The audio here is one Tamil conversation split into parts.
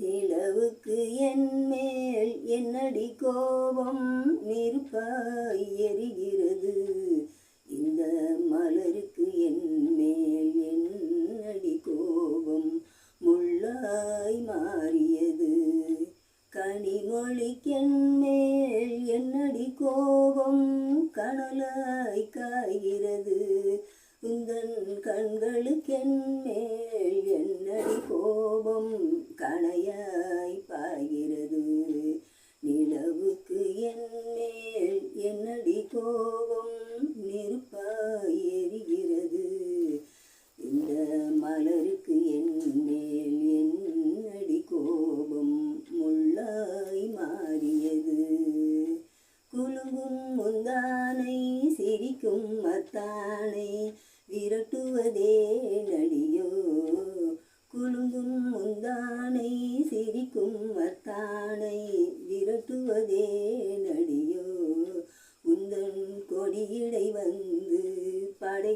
நிலவுக்கு என் மேல் என்னடி கோபம்? நெருப்பாய் எரிகிறது. இந்த மலருக்கு என் மேல் என்னடி கோபம்? முள்ளாய் மாறியது. கனிமொழிக்கென் மேல் என்னடி கோபம்? கனலாய் காய்கிறது. உந்தன் கண்களுக்கென் மேல் என்னடி கோபம் கணையாய் பாய்கிறது. நிலவுக்கு என் மேல் என்னடி கோபம்? நெருப்பாய் எரிகிறது. இந்த மலருக்கு என் மேல் என்னடி கோபம்? முள்ளாய் மாறியது. குலுங்கும் முந்தானை சிரிக்கும் மத்தானை விரட்டுவதே நடி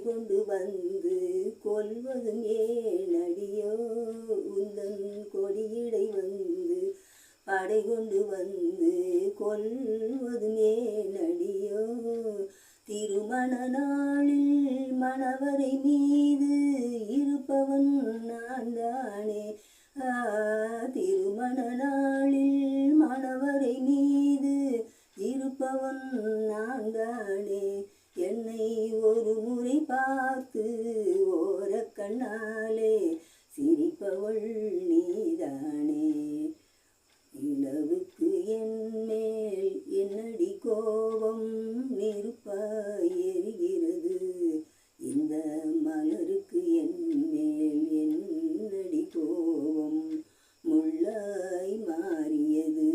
கொண்டு வந்து கொள்வதும் ஏன் உந்தன் கொடியிடை வந்து படை கொண்டு வந்து கொள்வதும் ஏன் திருமண நாளில் மணவரை மீது இருப்பவன் நான் தானே. திருமண நாளில் மணவரை மீது இருப்பவன் நான் தானே. என்னை ஒரு பார்த்து ஓர கண்ணாலே சிரிப்பவள் நீதானே. இளவுக்கு என் மேல் என்னடி கோபம்? நெருப்பாய் எரிகிறது. இந்த மலருக்கு என் மேல் என்னடி கோபம்? முள்ளாய் மாறியது.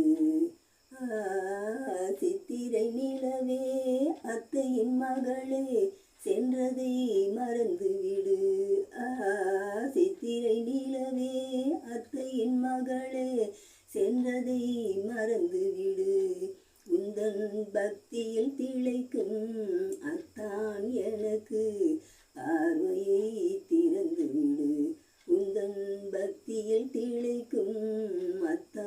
சித்திரை நிலவே அத்தையின் மகளே சென்றதை மறந்துவிடு. சித்திரை நிலவே அத்தையின் மகளே சென்றதை மறந்துவிடு. உந்தன் பக்தியில் திளைக்கும் அத்தான் எனக்கு. பார்வையை திறந்துவிடு. உந்தன் பக்தியில் திளைக்கும் அத்தான்